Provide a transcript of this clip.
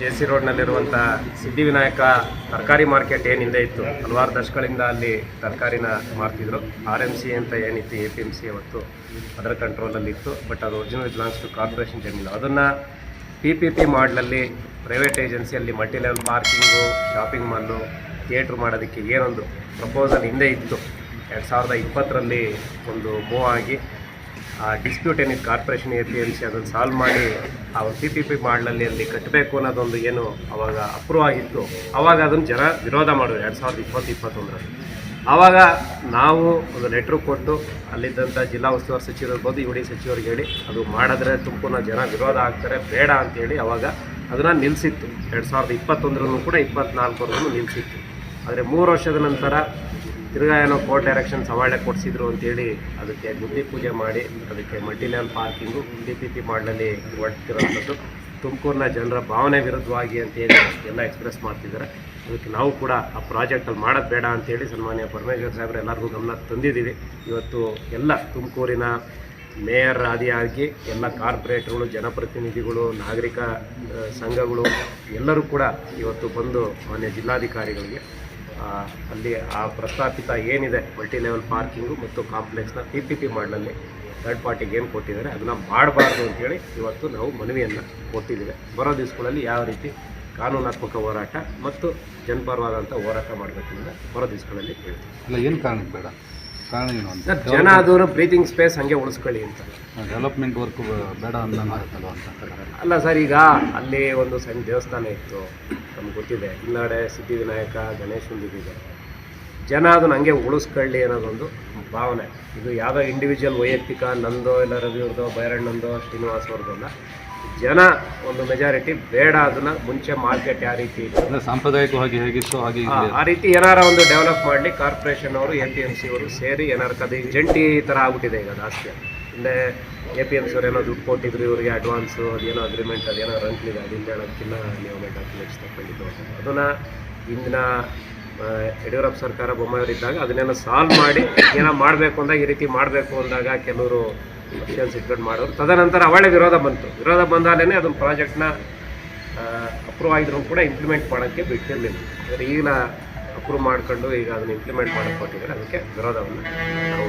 J C ರೋಡ್ನಲ್ಲಿರುವಂಥ Siddhivinayak ತರಕಾರಿ market ಏನು ಹಿಂದೆ ಇತ್ತು? ಹಲವಾರು ದಶಕಗಳಿಂದ ಅಲ್ಲಿ ತರಕಾರಿನ ಮಾರ್ತಿದ್ರು. ಆರ್ ಎಂ ಸಿ ಅಂತ ಏನಿತ್ತು, ಎ ಪಿ ಎಂ ಸಿ ಅವತ್ತು ಅದರ ಕಂಟ್ರೋಲಲ್ಲಿ ಇತ್ತು ಬಟ್ ಅದು ಒರಿಜಿನಲ್ ಬಿಲಾಂಗ್ಸ್ ಟು ಕಾರ್ಪೊರೇಷನ್ ಜಮೀನು. ಅದನ್ನು ಪಿ ಪಿ ಪಿ ಮಾಡಲಲ್ಲಿ private ಏಜೆನ್ಸಿಯಲ್ಲಿ multi level parking shopping mall theatre ಮಾಡೋದಕ್ಕೆ ಏನೊಂದು ಪ್ರಪೋಸಲ್ ಹಿಂದೆ ಇತ್ತು. ಎರಡು ಸಾವಿರದ ಇಪ್ಪತ್ತರಲ್ಲಿ ಒಂದು ಮೂವ್ ಆಗಿ ಆ ಡಿಸ್ಪ್ಯೂಟ್ ಏನಿತ್ತು corporation A P M C ಅದನ್ನು ಸಾಲ್ವ್ ಮಾಡಿ, ಆ ಪಿ ಪಿ ಪಿ ಮಾಡಲಲ್ಲಿ ಅಲ್ಲಿ ಕಟ್ಟಬೇಕು ಅನ್ನೋದೊಂದು ಏನು ಅವಾಗ ಅಪ್ರೂವ್ ಆಗಿತ್ತು. ಅವಾಗ ಅದನ್ನು ಜನ ವಿರೋಧ ಮಾಡಿದ್ರು, ಎರಡು ಸಾವಿರದ ಇಪ್ಪತ್ತು, ಇಪ್ಪತ್ತೊಂದರಲ್ಲಿ. ಆವಾಗ ನಾವು ಒಂದು ಲೆಟ್ರು ಕೊಟ್ಟು ಅಲ್ಲಿದ್ದಂಥ ಜಿಲ್ಲಾ ಉಸ್ತುವಾರಿ ಸಚಿವರು ಯು ಡಿ ಸಚಿವರಿಗೆ ಹೇಳಿ, ಅದು ಮಾಡಿದ್ರೆ ತುಮಕೂರಿನ ಜನ ವಿರೋಧ ಆಗ್ತಾರೆ, ಬೇಡ ಅಂತೇಳಿ ಅವಾಗ ಅದನ್ನು ನಿಲ್ಲಿಸಿತ್ತು ಎರಡು ಸಾವಿರದ ಇಪ್ಪತ್ತೊಂದರಲ್ಲೂ ಕೂಡ ಇಪ್ಪತ್ತ್ನಾಲ್ಕರಲ್ಲೂ ನಿಲ್ಲಿಸಿತ್ತು ಆದರೆ ಮೂರು ವರ್ಷದ ನಂತರ ತಿರ್ಗಾ ಏನೋ ಕೋರ್ಟ್ ಡೈರೆಕ್ಷನ್ ಸವಾಳೆ ಕೊಡಿಸಿದ್ರು ಅಂತೇಳಿ ಅದಕ್ಕೆ ಗುಂಡಿ ಪೂಜೆ ಮಾಡಿ, ಅದಕ್ಕೆ multi level parking D P P ಮಾಡಲಲ್ಲಿ ಹೊರಟಿರೋಂಥದ್ದು ತುಮಕೂರಿನ ಜನರ ಭಾವನೆ ವಿರುದ್ಧವಾಗಿ ಅಂತೇಳಿ ಎಲ್ಲ ಎಕ್ಸ್ಪ್ರೆಸ್ ಮಾಡ್ತಿದ್ದಾರೆ. ಅದಕ್ಕೆ ನಾವು ಕೂಡ ಆ ಪ್ರಾಜೆಕ್ಟಲ್ಲಿ ಮಾಡೋದು ಬೇಡ ಅಂತೇಳಿ ಸನ್ಮಾನ್ಯ ಪರಮೇಶ್ವರ್ ಸಾಹೇಬ್ರು ಎಲ್ಲರಿಗೂ ಗಮನ ತಂದಿದ್ದೀವಿ. ಇವತ್ತು ಎಲ್ಲ ತುಮಕೂರಿನ ಮೇಯರ್ ಆದಿಯಾಗಿ ಎಲ್ಲ ಕಾರ್ಪೊರೇಟ್ಗಳು ಜನಪ್ರತಿನಿಧಿಗಳು, ನಾಗರಿಕ ಸಂಘಗಳು ಎಲ್ಲರೂ ಕೂಡ ಇವತ್ತು ಬಂದು ಮಾನ್ಯ ಜಿಲ್ಲಾಧಿಕಾರಿಗಳಿಗೆ ಅಲ್ಲಿ ಆ ಪ್ರಸ್ತಾಪಿತ ಏನಿದೆ ಮಲ್ಟಿ ಲೆವೆಲ್ ಪಾರ್ಕಿಂಗು ಮತ್ತು ಕಾಂಪ್ಲೆಕ್ಸ್ನ ಪಿ ಪಿ ಪಿ ಮಾಡಲಲ್ಲಿ ಥರ್ಡ್ ಪಾರ್ಟಿಗೆ ಏನು ಕೊಟ್ಟಿದ್ದಾರೆ ಅದನ್ನು ಮಾಡಬಾರ್ದು ಅಂತೇಳಿ ಇವತ್ತು ನಾವು ಮನವಿಯನ್ನು ಕೊಟ್ಟಿದ್ದೇವೆ. ಬರೋ ದಿವಸಗಳಲ್ಲಿ ಯಾವ ರೀತಿ ಕಾನೂನಾತ್ಮಕ ಹೋರಾಟ ಮತ್ತು ಜನಪರವಾದಂಥ ಹೋರಾಟ ಮಾಡಬೇಕು ಅಂತ ಬರೋ ದಿವಸಗಳಲ್ಲಿ ಹೇಳ್ತೀವಿ. ಅಲ್ಲ ಏನು ಕಾರಣಕ್ಕೆ ಬೇಡ? ಕಾರಣ ಏನು ಅಂತ? ಜನ ಅದರ ಬ್ರೀತಿಂಗ್ ಸ್ಪೇಸ್ ಹಂಗೆ ಉಳಿಸ್ಕೊಳ್ಳಿ ಅಂತ. ಡೆವಲಪ್ಮೆಂಟ್ ವರ್ಕ್ ಬೇಡ ಅಂತ? ಅಲ್ಲ ಸರ್ ಈಗ ಅಲ್ಲಿ ಒಂದು ಸಣ್ಣ ದೇವಸ್ಥಾನ ಇತ್ತು. ನಮ್ಗೆ ಗೊತ್ತಿದೆ. ಹಿನ್ನಡೆ ಸಿದ್ಧಿವಿನಾಯಕ ಗಣೇಶನ ಇದಿದೆ ಜನ ಅದನ್ನ ಹಂಗೆ ಉಳಿಸ್ಕೊಳ್ಳಿ ಅನ್ನೋದೊಂದು ಭಾವನೆ. ಇದು ಯಾವುದೋ ಇಂಡಿವಿಜುವಲ್ ವೈಯಕ್ತಿಕ ನಂದೋ ಇಲ್ಲ ರವಿಯವ್ರದೋ ಬೈರಣ್ಣಂದೋ ಶ್ರೀನಿವಾಸ್ ಅವ್ರದ್ದಲ್ಲ ಜನ ಒಂದು ಮೆಜಾರಿಟಿ ಬೇಡ ಅದನ್ನ ಮುಂಚೆ ಮಾರ್ಕೆಟ್ ಯಾವ ರೀತಿ ಇತ್ತು. ಸಾಂಪ್ರದಾಯಿಕವಾಗಿ ಹೇಗಿತ್ತು ಹಾಗೆ ಆ, ರೀತಿ ಏನಾರ ಒಂದು ಡೆವಲಪ್ ಮಾಡಲಿ ಕಾರ್ಪೊರೇಷನ್ ಅವರು ಎ ಪಿ ಎಂ ಸಿ ಅವರು ಸೇರಿ ಏನಾರ ಅದು ಜಂಟಿ ಥರ ಆಗ್ಬಿಟ್ಟಿದೆ ಈಗ ಜಾಸ್ತಿ. ಹಿಂದೆ ಎ ಪಿ ಎಂ ಸಿ ಏನೋ ದುಡ್ಡು ಕೊಟ್ಟಿದ್ರು ಇವರಿಗೆ ಅಡ್ವಾನ್ಸು ಅದೇನೋ ಅಗ್ರಿಮೆಂಟ್ ಅದೇನೋ ರಂಟ್ಲಿದೆ ಅದಿಂದ ಹೇಳೋದಕ್ಕಿಂತ ನೀವು ಡಾಕ್ಯುಮೆಂಟ್ಸ್ ತಗೊಂಡಿದ್ದು ಅದನ್ನು ಇಂದಿನ ಯಡಿಯೂರಪ್ಪ ಸರ್ಕಾರ ಬೊಮ್ಮಾಯವರಿದ್ದಾಗ ಅದನ್ನೆಲ್ಲ ಸಾಲ್ವ್ ಮಾಡಿ ಏನೋ ಮಾಡಬೇಕು ಅಂದಾಗ ಈ ರೀತಿ ಮಾಡಬೇಕು ಅಂದಾಗ ಕೆಲವರು ಆಪ್ಷನ್ಸ್ ಇಟ್ಕೊಂಡು ಮಾಡೋರು ತದನಂತರ ಅವಳೆ ವಿರೋಧ ಬಂತು. ವಿರೋಧ ಬಂದಾಗಲೇ ಅದೊಂದು ಪ್ರಾಜೆಕ್ಟ್ನ ಅಪ್ರೂವ್ ಆಗಿದ್ರು ಕೂಡ ಇಂಪ್ಲಿಮೆಂಟ್ ಮಾಡೋಕ್ಕೆ ಬಿಟ್ಟಿರಲಿಲ್ಲ. ಆದರೆ ಈಗಿನ ಅಪ್ರೂವ್ ಮಾಡಿಕೊಂಡು ಈಗ ಅದನ್ನು ಇಂಪ್ಲಿಮೆಂಟ್ ಮಾಡೋಕ್ಕೆ ಕೊಟ್ಟಿದ್ದಾರೆ. ಅದಕ್ಕೆ ವಿರೋಧವನ್ನು ನಾವು